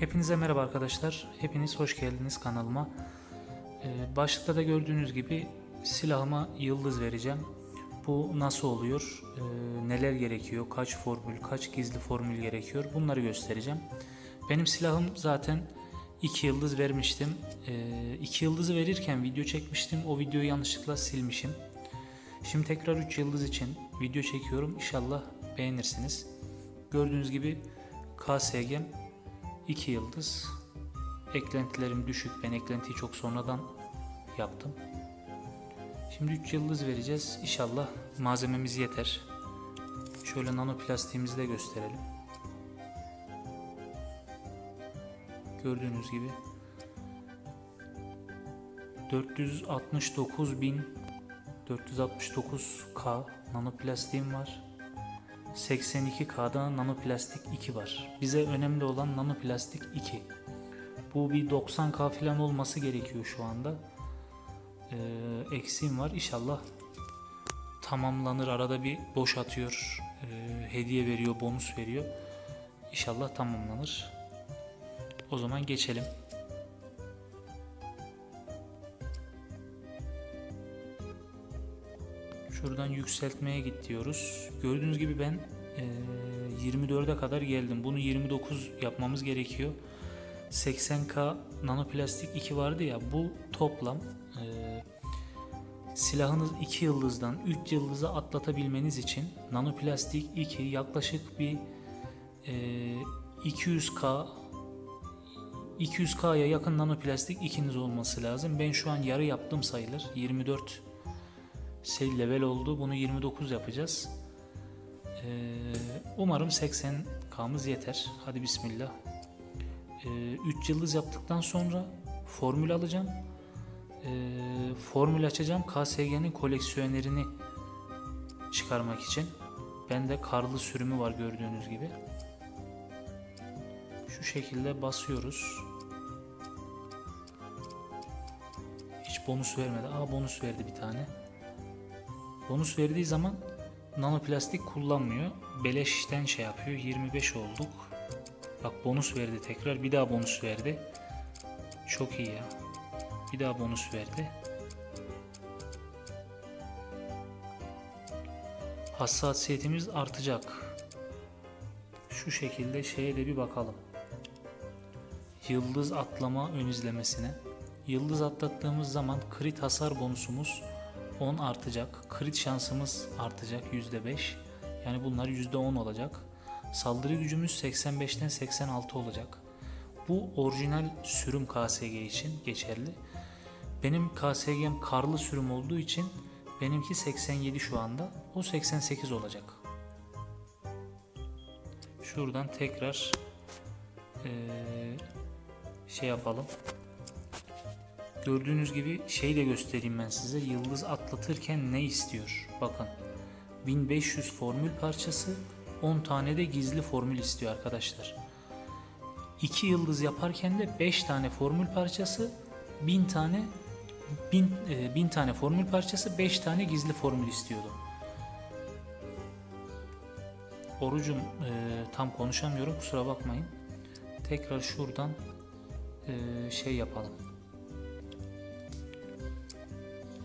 Hepinize merhaba arkadaşlar. Hepiniz hoş geldiniz kanalıma. Ee, başlıkta da gördüğünüz gibi silahıma yıldız vereceğim. Bu nasıl oluyor? Ee, neler gerekiyor? Kaç formül, kaç gizli formül gerekiyor? Bunları göstereceğim. Benim silahım zaten 2 yıldız vermiştim. 2 yıldızı verirken video çekmiştim. O videoyu yanlışlıkla silmişim. Şimdi tekrar 3 yıldız için video çekiyorum. İnşallah beğenirsiniz. Gördüğünüz gibi KSG'm 2 yıldız. Eklentilerim düşük. Ben eklentiyi çok sonradan yaptım. Şimdi 3 yıldız vereceğiz. İnşallah malzememiz yeter. Şöyle nano plastiğimizi de gösterelim. Gördüğünüz gibi 469 bin 469K nanoplastiğim var. 82K'da nanoplastik 2 var. Bize önemli olan nanoplastik 2. Bu bir 90K falan olması gerekiyor şu anda. Ee, eksiğim var. İnşallah tamamlanır. Arada bir boş atıyor. ee, hediye veriyor, bonus veriyor. İnşallah tamamlanır. O zaman geçelim. Şuradan yükseltmeye git diyoruz. Gördüğünüz gibi ben e, 24'e kadar geldim. Bunu 29 yapmamız gerekiyor. 80k nanoplastik 2 vardı ya bu toplam e, silahınız 2 yıldızdan 3 yıldıza atlatabilmeniz için nanoplastik 2 yaklaşık bir e, 200k 200k'ya yakın nanoplastik ikiniz olması lazım. Ben şu an yarı yaptım sayılır. 24 şey level oldu. Bunu 29 yapacağız. Ee, umarım 80K'mız yeter. Hadi bismillah. 3 yıldız yaptıktan sonra formül alacağım. Ee, formül açacağım. KSG'nin koleksiyonerini çıkarmak için. Bende karlı sürümü var gördüğünüz gibi. Şu şekilde basıyoruz. Hiç bonus vermedi. Aa bonus verdi bir tane. Bonus verdiği zaman nanoplastik kullanmıyor. Beleşten şey yapıyor. 25 olduk. Bak bonus verdi tekrar. Bir daha bonus verdi. Çok iyi ya. Bir daha bonus verdi. Hassasiyetimiz artacak. Şu şekilde şeye de bir bakalım. Yıldız atlama ön izlemesine. Yıldız atlattığımız zaman crit hasar bonusumuz 10 artacak. Crit şansımız artacak %5. Yani bunlar %10 olacak. Saldırı gücümüz 85'ten 86 olacak. Bu orijinal sürüm KSG için geçerli. Benim KSG'm karlı sürüm olduğu için benimki 87 şu anda. O 88 olacak. Şuradan tekrar eee, şey yapalım. Gördüğünüz gibi şey de göstereyim ben size. Yıldız atlatırken ne istiyor? Bakın. 1500 formül parçası 10 tane de gizli formül istiyor arkadaşlar. 2 yıldız yaparken de 5 tane formül parçası 1000 tane 1000 e, 1000 tane formül parçası 5 tane gizli formül istiyordu. Orucum e, tam konuşamıyorum kusura bakmayın. Tekrar şuradan e, şey yapalım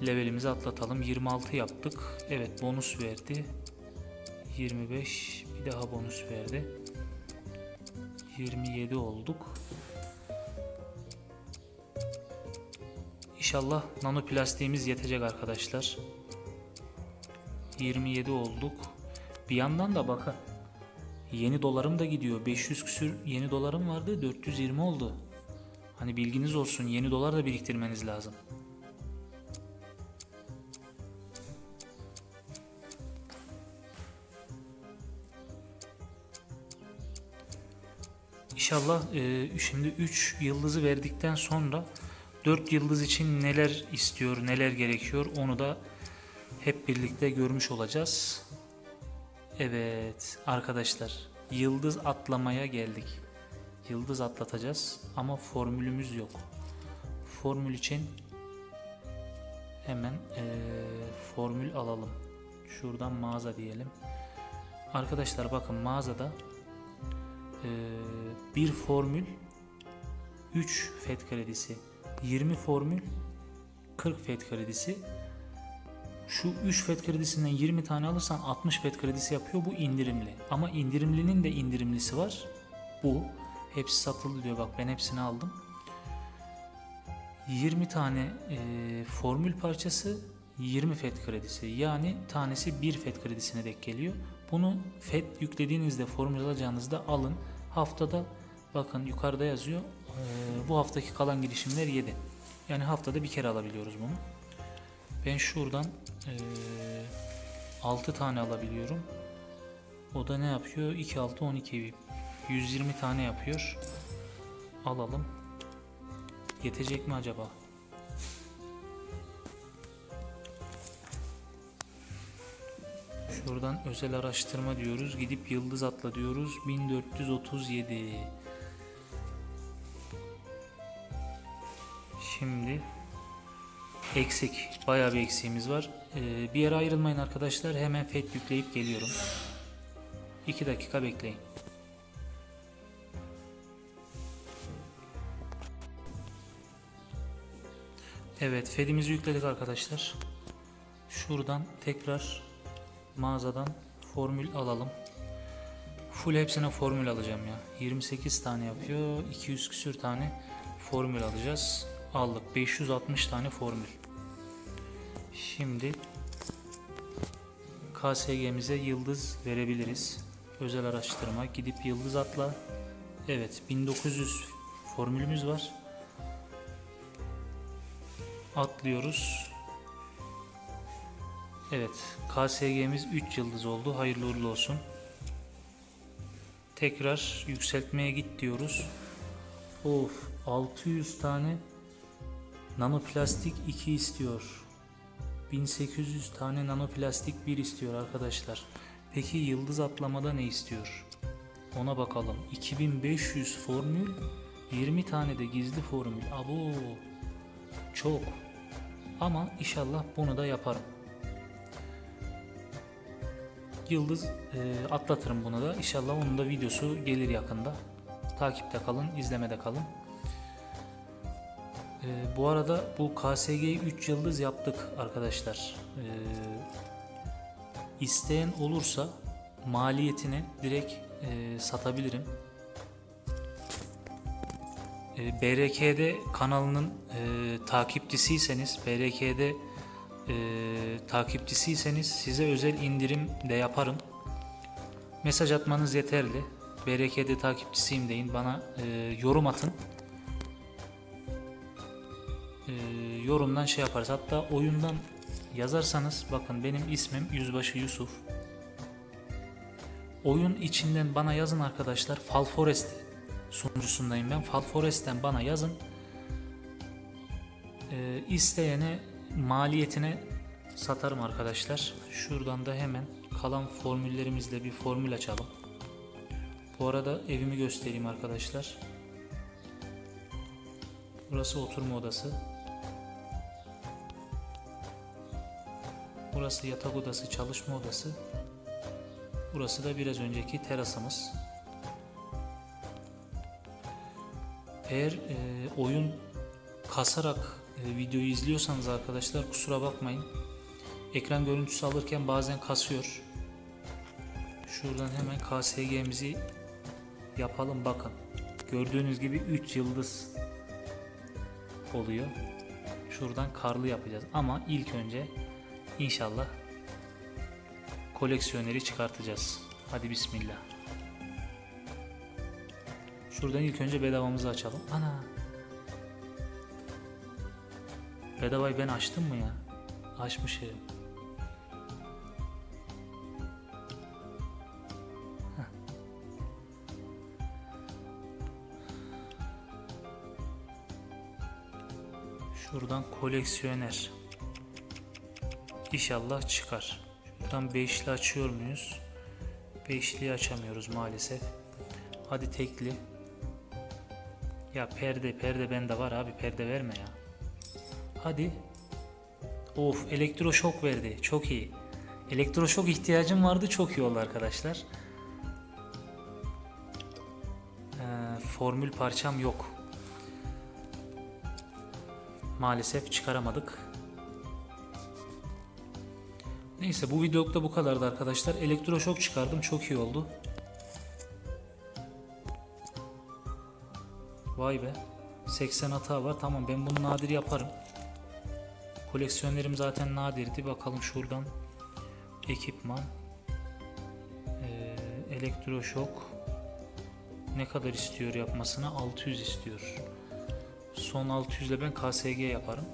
levelimizi atlatalım. 26 yaptık. Evet bonus verdi. 25 bir daha bonus verdi. 27 olduk. İnşallah nanoplastiğimiz yetecek arkadaşlar. 27 olduk. Bir yandan da bakın. Yeni dolarım da gidiyor. 500 küsür yeni dolarım vardı. 420 oldu. Hani bilginiz olsun yeni dolar da biriktirmeniz lazım. İnşallah e, şimdi 3 yıldızı verdikten sonra 4 yıldız için neler istiyor, neler gerekiyor onu da hep birlikte görmüş olacağız. Evet arkadaşlar yıldız atlamaya geldik. Yıldız atlatacağız ama formülümüz yok. Formül için hemen e, formül alalım. Şuradan mağaza diyelim. Arkadaşlar bakın mağazada bir formül 3 FED kredisi, 20 formül, 40 FED kredisi. Şu 3 FED kredisinden 20 tane alırsan 60 FED kredisi yapıyor. Bu indirimli. Ama indirimlinin de indirimlisi var. Bu. Hepsi satıldı diyor. Bak ben hepsini aldım. 20 tane e, formül parçası 20 FED kredisi. Yani tanesi 1 FED kredisine denk geliyor. Bunu FED yüklediğinizde formül alacağınızda alın. Haftada bakın yukarıda yazıyor. bu haftaki kalan girişimler 7. Yani haftada bir kere alabiliyoruz bunu. Ben şuradan e, 6 tane alabiliyorum. O da ne yapıyor? 2 6 12 120 tane yapıyor. Alalım. Yetecek mi acaba? Şuradan özel araştırma diyoruz. Gidip yıldız atla diyoruz. 1437. Şimdi eksik. Bayağı bir eksiğimiz var. Ee, bir yere ayrılmayın arkadaşlar. Hemen FET yükleyip geliyorum. 2 dakika bekleyin. Evet, FED'imizi yükledik arkadaşlar. Şuradan tekrar mağazadan formül alalım. Full hepsine formül alacağım ya. 28 tane yapıyor. 200 küsür tane formül alacağız. Aldık. 560 tane formül. Şimdi KSG'mize yıldız verebiliriz. Özel araştırma. Gidip yıldız atla. Evet 1900 formülümüz var. Atlıyoruz. Evet, KSG'miz 3 yıldız oldu. Hayırlı uğurlu olsun. Tekrar yükseltmeye git diyoruz. Of, 600 tane nanoplastik 2 istiyor. 1800 tane nanoplastik 1 istiyor arkadaşlar. Peki yıldız atlamada ne istiyor? Ona bakalım. 2500 formül, 20 tane de gizli formül. Abo, çok. Ama inşallah bunu da yaparım. Yıldız e, atlatırım bunu da. İnşallah onun da videosu gelir yakında. Takipte kalın, izlemede kalın. E, bu arada bu KSG'yi 3 yıldız yaptık arkadaşlar. E, isteyen olursa maliyetini direkt e, satabilirim. E, BRK'de kanalının e, takipçisiyseniz, BRK'de e, takipçisiyseniz size özel indirim de yaparım. Mesaj atmanız yeterli. BRK'de takipçisiyim deyin. Bana e, yorum atın. E, yorumdan şey yaparız. Hatta oyundan yazarsanız bakın benim ismim Yüzbaşı Yusuf. Oyun içinden bana yazın arkadaşlar. Fall Forest sunucusundayım ben. Fall Forest'ten bana yazın. E, isteyene maliyetine satarım arkadaşlar. Şuradan da hemen kalan formüllerimizle bir formül açalım. Bu arada evimi göstereyim arkadaşlar. Burası oturma odası. Burası yatak odası, çalışma odası. Burası da biraz önceki terasımız. Eğer e, oyun kasarak e, videoyu izliyorsanız arkadaşlar kusura bakmayın. Ekran görüntüsü alırken bazen kasıyor. Şuradan hemen KSG'mizi yapalım bakın. Gördüğünüz gibi 3 yıldız oluyor. Şuradan karlı yapacağız ama ilk önce inşallah koleksiyoneri çıkartacağız. Hadi bismillah. Şuradan ilk önce bedavamızı açalım. Ana Bedavayı ben açtım mı ya? Açmışım. Şuradan koleksiyoner. İnşallah çıkar. Şuradan beşli açıyor muyuz? Beşliyi açamıyoruz maalesef. Hadi tekli. Ya perde perde bende var abi perde verme ya. Hadi. Of elektroşok verdi. Çok iyi. Elektroşok ihtiyacım vardı. Çok iyi oldu arkadaşlar. Ee, formül parçam yok. maalesef çıkaramadık. Neyse bu videoluk da bu kadardı arkadaşlar. Elektroşok çıkardım çok iyi oldu. Vay be. 80 hata var. Tamam ben bunu nadir yaparım. Koleksiyonlerim zaten nadirdi. Bakalım şuradan. Ekipman. Ee, elektroşok. Ne kadar istiyor yapmasına? 600 istiyor. Son 600 ile ben KSG yaparım.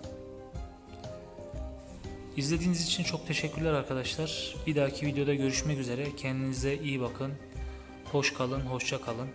İzlediğiniz için çok teşekkürler arkadaşlar. Bir dahaki videoda görüşmek üzere. Kendinize iyi bakın. Hoş kalın, hoşça kalın.